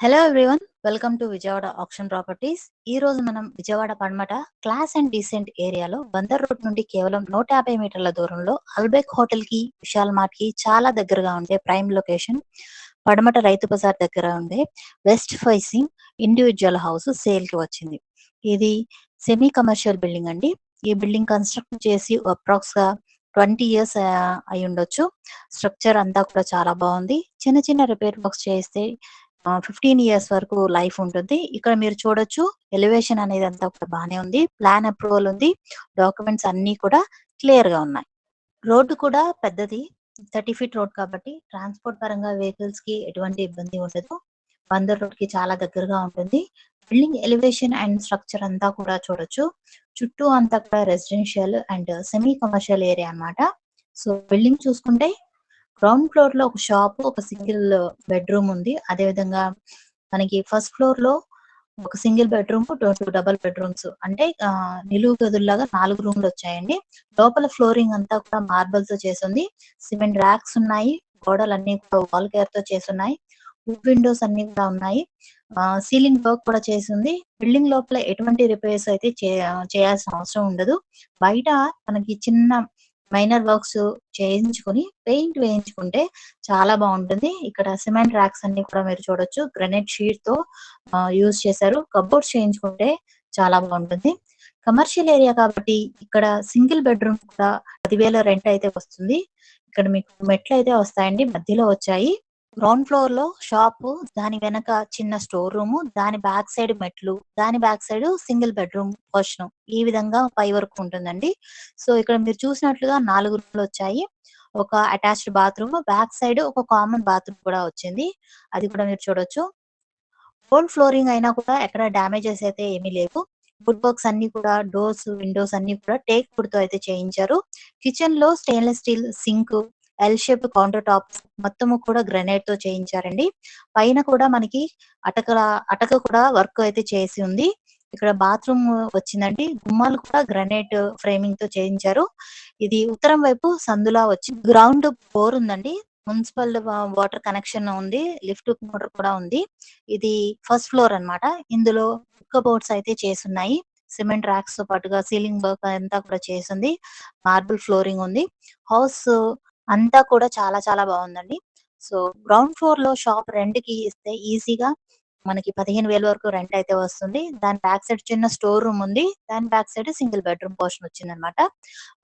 Hello everyone welcome to Vijayawada option properties ఈ రోజు మనం విజయవాడ పడమట క్లాస్ అండ్ డీసెంట్ ఏరియాలో బందర్ రోడ్ నుండి కేవలం నూట యాభై మీటర్ల దూరంలో అల్బెక్ హోటల్కి విశాల్ మార్ట్కి చాలా దగ్గరగా ఉండే ప్రైమ్ లొకేషన్ పడమట రైతు బజార్ దగ్గర ఉండే వెస్ట్ ఫైసింగ్ ఇండివిజువల్ హౌస్ సేల్కి వచ్చింది. ఇది సెమీ కమర్షియల్ బిల్డింగ్ అండి. ఈ బిల్డింగ్ కన్స్ట్రక్ట్ చేసి అప్రాక్స్గా ట్వంటీ ఇయర్స్ అయి ఉండొచ్చు స్ట్రక్చర్ అంతా కూడా చాలా బాగుంది. చిన్న చిన్న రిపేర్ వర్క్స్ చేస్తే ఫిఫ్టీన్ ఇయర్స్ వరకు లైఫ్ ఉంటుంది. ఇక్కడ మీరు చూడొచ్చు ఎలివేషన్ అనేది అంతా కూడా బాగానే ఉంది. ప్లాన్ అప్రూవల్ ఉంది. డాక్యుమెంట్స్ అన్ని కూడా క్లియర్గా ఉన్నాయి. రోడ్డు కూడా పెద్దది. థర్టీ ఫీట్ రోడ్ కాబట్టి ట్రాన్స్పోర్ట్ పరంగా వెహికల్స్కి ఎటువంటి ఇబ్బంది ఉండదు. బందర్ రోడ్కి చాలా దగ్గరగా ఉంటుంది. బిల్డింగ్ ఎలివేషన్ అండ్ స్ట్రక్చర్ అంతా కూడా చూడొచ్చు. చుట్టూ అంతా కూడా residential and semi commercial area అన్నమాట. సో బిల్డింగ్ చూసుకుంటే గ్రౌండ్ ఫ్లోర్లో ఒక షాప్ ఒక సింగిల్ బెడ్రూమ్ ఉంది. అదే విధంగా మనకి ఫస్ట్ ఫ్లోర్లో ఒక single bedroom two double bedrooms అంటే నిలువు గదుల్లాగా నాలుగు రూమ్లు వచ్చాయండి. లోపల ఫ్లోరింగ్ అంతా కూడా మార్బల్తో చేసింది. సిమెంట్ ర్యాక్స్ ఉన్నాయి. గోడలు అన్ని కూడా వాల్ కేర్తో చేస్తున్నాయి. వుడ్ విండోస్ అన్ని కూడా ఉన్నాయి. సీలింగ్ వర్క్ కూడా చేసింది. బిల్డింగ్ లోపల ఎటువంటి రిపేర్స్ అయితే చే- చేయాల్సిన అవసరం ఉండదు. బయట మనకి చిన్న మైనర్ వర్క్స్ చేయించుకొని పెయింట్ వేయించుకుంటే చాలా బాగుంటుంది. ఇక్కడ సిమెంట్ ర్యాక్స్ అన్ని కూడా మీరు చూడొచ్చు. గ్రనైట్ షీట్తో యూజ్ చేశారు. కబోర్డ్స్ చేయించుకుంటే చాలా బాగుంటుంది. కమర్షియల్ ఏరియా కాబట్టి ఇక్కడ సింగిల్ బెడ్రూమ్ కూడా పదివేల రెంట్ అయితే వస్తుంది. ఇక్కడ మీకు మెట్లు అయితే వస్తాయండి. మధ్యలో వచ్చాయి. గ్రౌండ్ ఫ్లోర్లో షాప్ దాని వెనక చిన్న స్టోర్ రూమ్ దాని బ్యాక్ సైడ్ మెట్లు దాని back side single bedroom portion ఈ విధంగా పై వరకు ఉంటుందండి. సో ఇక్కడ మీరు చూసినట్లుగా నాలుగు రూమ్లు వచ్చాయి. ఒక అటాచ్డ్ బాత్రూమ్ బ్యాక్ సైడ్ ఒక కామన్ బాత్రూమ్ కూడా వచ్చింది. అది కూడా మీరు చూడొచ్చు. ఓల్డ్ ఫ్లోరింగ్ అయినా కూడా ఎక్కడ డ్యామేజెస్ అయితే ఏమీ లేవు. వుడ్ వర్క్స్ అన్ని కూడా డోర్స్ విండోస్ అన్ని కూడా టేక్ వుడ్తో అయితే చేయించారు. కిచెన్లో stainless steel sink L shape counter top మొత్తము కూడా గ్రనైట్తో చేయించారండి. పైన కూడా మనకి అటక అటక కూడా వర్క్ అయితే చేసి ఉంది. ఇక్కడ బాత్రూమ్ వచ్చిందండి. గుమ్మాలు కూడా గ్రనైట్ ఫ్రేమింగ్తో చేయించారు. ఇది ఉత్తరం వైపు సందులా వచ్చి గ్రౌండ్ బోర్ ఉందండి. మున్సిపల్ వాటర్ కనెక్షన్ ఉంది. లిఫ్ట్ మోటార్ కూడా ఉంది. ఇది ఫస్ట్ ఫ్లోర్ అన్నమాట. ఇందులో కుక్క బోర్డ్స్ అయితే చేసున్నాయి సిమెంట్ ర్యాక్స్తో పాటుగా సీలింగ్ వర్క్ అంతా కూడా చేసింది. మార్బుల్ ఫ్లోరింగ్ ఉంది. హౌస్ అంతా కూడా చాలా చాలా బాగుందండి. సో గ్రౌండ్ ఫ్లోర్లో షాప్ రెంట్కి ఇస్తే ఈజీగా మనకి పదిహేను వేల వరకు రెంట్ అయితే వస్తుంది. దాని బ్యాక్ సైడ్ చిన్న స్టోర్ రూమ్ ఉంది. దాని back side single bedroom portion వచ్చింది అనమాట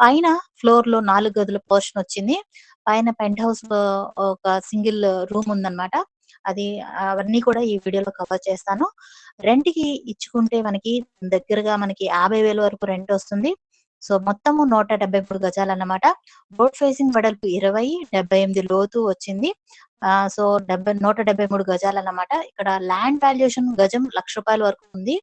పైన ఫ్లోర్లో నాలుగు గదుల పోర్షన్ వచ్చింది. పైన పెంట్ హౌస్ ఒక సింగిల్ రూమ్ ఉందన్నమాట అది అవన్నీ కూడా ఈ వీడియోలో కవర్ చేస్తాను. రెంట్కి ఇచ్చుకుంటే మనకి దగ్గరగా మనకి యాభై వేల వరకు రెంట్ వస్తుంది. సో మొత్తము నూట డెబ్బై మూడు గజాలు అన్నమాట రోడ్ ఫేసింగ్ వెడల్పు ఇరవై డెబ్బై ఎనిమిది లోతు వచ్చింది. ఆ సో డెబ్బై నూట డెబ్బై మూడు గజాలు అన్నమాట ఇక్కడ ల్యాండ్ వాల్యుయేషన్ గజం లక్ష రూపాయల వరకు ఉంది.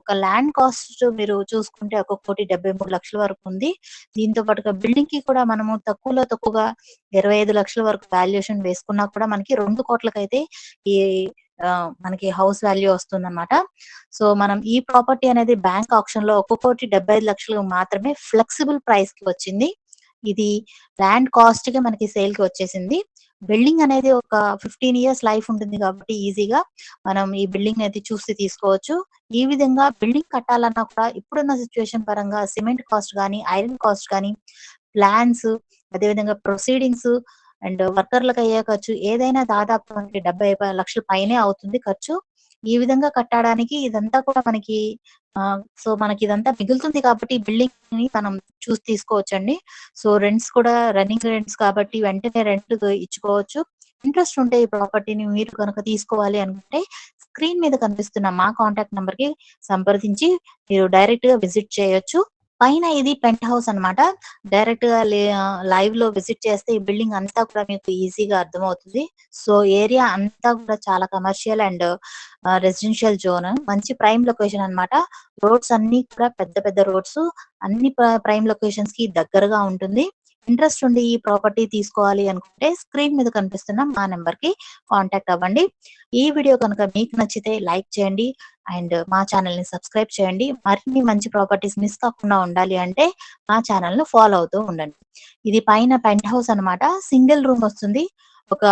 ఒక ల్యాండ్ కాస్ట్ మీరు చూసుకుంటే ఒక కోటి డెబ్బై మూడు లక్షల వరకు ఉంది. దీంతో పాటుగా బిల్డింగ్కి కూడా మనము తక్కువలో తక్కువగా ఇరవై ఐదు లక్షల వరకు వాల్యుయేషన్ వేసుకున్నా కూడా మనకి రెండు కోట్లకైతే ఈ మనకి హౌస్ వాల్యూ వస్తుందన్నమాట. సో మనం ఈ ప్రాపర్టీ అనేది బ్యాంక్ ఆప్షన్లో ఒక కోటి డెబ్బై ఐదు లక్షలు మాత్రమే ఫ్లెక్సిబుల్ ప్రైస్కి వచ్చింది. ఇది ల్యాండ్ కాస్ట్కి మనకి సేల్కి వచ్చేసింది. బిల్డింగ్ అనేది ఒక ఫిఫ్టీన్ ఇయర్స్ లైఫ్ ఉంటుంది కాబట్టి ఈజీగా మనం ఈ బిల్డింగ్ అయితే చూసి తీసుకోవచ్చు. ఈ విధంగా బిల్డింగ్ కట్టాలన్నా కూడా ఇప్పుడున్న సిచ్యువేషన్ పరంగా సిమెంట్ కాస్ట్ కానీ ఐరన్ కాస్ట్ కానీ ప్లాన్స్ అదేవిధంగా ప్రొసీడింగ్స్ అండ్ వర్కర్లకు అయ్యే ఖర్చు ఏదైనా దాదాపు మనకి డెబ్బై లక్షల పైనే అవుతుంది ఖర్చు. ఈ విధంగా కట్టడానికి ఇదంతా కూడా మనకి సో మనకి ఇదంతా మిగులుతుంది కాబట్టి బిల్డింగ్ని మనం చూసి తీసుకోవచ్చండి. సో రెంట్స్ కూడా రన్నింగ్ రెంట్స్ కాబట్టి వెంటనే రెంట్ ఇచ్చుకోవచ్చు. ఇంట్రెస్ట్ ఉంటే ఈ ప్రాపర్టీని మీరు కనుక తీసుకోవాలి అనుకుంటే స్క్రీన్ మీద కనిపిస్తున్న మా కాంటాక్ట్ నంబర్కి సంప్రదించి మీరు డైరెక్ట్గా విజిట్ చేయొచ్చు. పైన ఇది పెంట్ హౌస్ అన్నమాట. డైరెక్ట్గా లైవ్లో విజిట్ చేస్తే ఈ బిల్డింగ్ అంతా కూడా మీకు ఈజీగా అర్థమవుతుంది. సో ఏరియా అంతా కూడా చాలా కమర్షియల్ అండ్ రెసిడెన్షియల్ జోన్ మంచి ప్రైమ్ లొకేషన్ అన్నమాట. రోడ్స్ అన్ని కూడా పెద్ద పెద్ద రోడ్స్ అన్ని ప్రైమ్ లొకేషన్స్కి దగ్గరగా ఉంటుంది. ఇంట్రెస్ట్ ఉండి ఈ ప్రాపర్టీ తీసుకోవాలి అనుకుంటే స్క్రీన్ మీద కనిపిస్తున్న మా నెంబర్కి కాంటాక్ట్ అవ్వండి. ఈ వీడియో కనుక మీకు నచ్చితే లైక్ చేయండి అండ్ మా ఛానల్ని సబ్స్క్రైబ్ చేయండి. మరిన్ని మంచి ప్రాపర్టీస్ మిస్ కాకుండా ఉండాలి అంటే మా ఛానల్ను ఫాలో అవుతూ ఉండండి. ఇది పైన పెంట్ హౌస్ అన్నమాట. సింగిల్ రూమ్ వస్తుంది. ఒక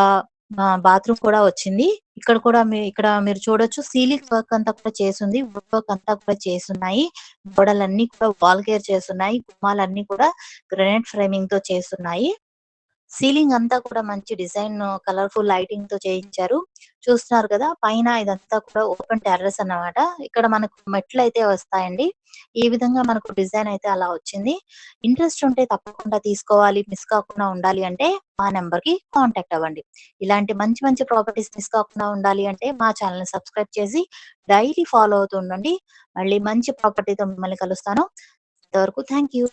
బాత్రూమ్ కూడా వచ్చింది. ఇక్కడ కూడా ఇక్కడ మీరు చూడొచ్చు సీలింగ్ వర్క్ అంతా కూడా చేసింది వుడ్ వర్క్ అంతా కూడా చేస్తున్నాయి. గోడలన్నీ కూడా వాల్ కేర్ చేస్తున్నాయి. గుమ్మాలన్నీ కూడా గ్రానైట్ ఫ్రేమింగ్‌తో చేస్తున్నాయి. సీలింగ్ అంతా కూడా మంచి డిజైన్ కలర్‌ఫుల్ లైటింగ్‌తో చేయించారు. చూస్తున్నారు కదా! పైన ఇదంతా కూడా ఓపెన్ టెర్రస్ అన్నమాట. ఇక్కడ మనకు మెట్లు అయితే వస్తాయండి. ఈ విధంగా మనకు డిజైన్ అయితే అలా వచ్చింది. ఇంట్రెస్ట్ ఉంటే తప్పకుండా తీసుకోవాలి. మిస్ కాకుండా ఉండాలి అంటే మా నెంబర్కి కాంటాక్ట్ అవ్వండి. ఇలాంటి మంచి మంచి ప్రాపర్టీస్ మిస్ కాకుండా ఉండాలి అంటే మా ఛానల్ సబ్స్క్రైబ్ చేసి డైలీ ఫాలో అవుతూ ఉండండి. మళ్ళీ మంచి ప్రాపర్టీతో మిమ్మల్ని కలుస్తాను. అంతవరకు థ్యాంక్ యూ.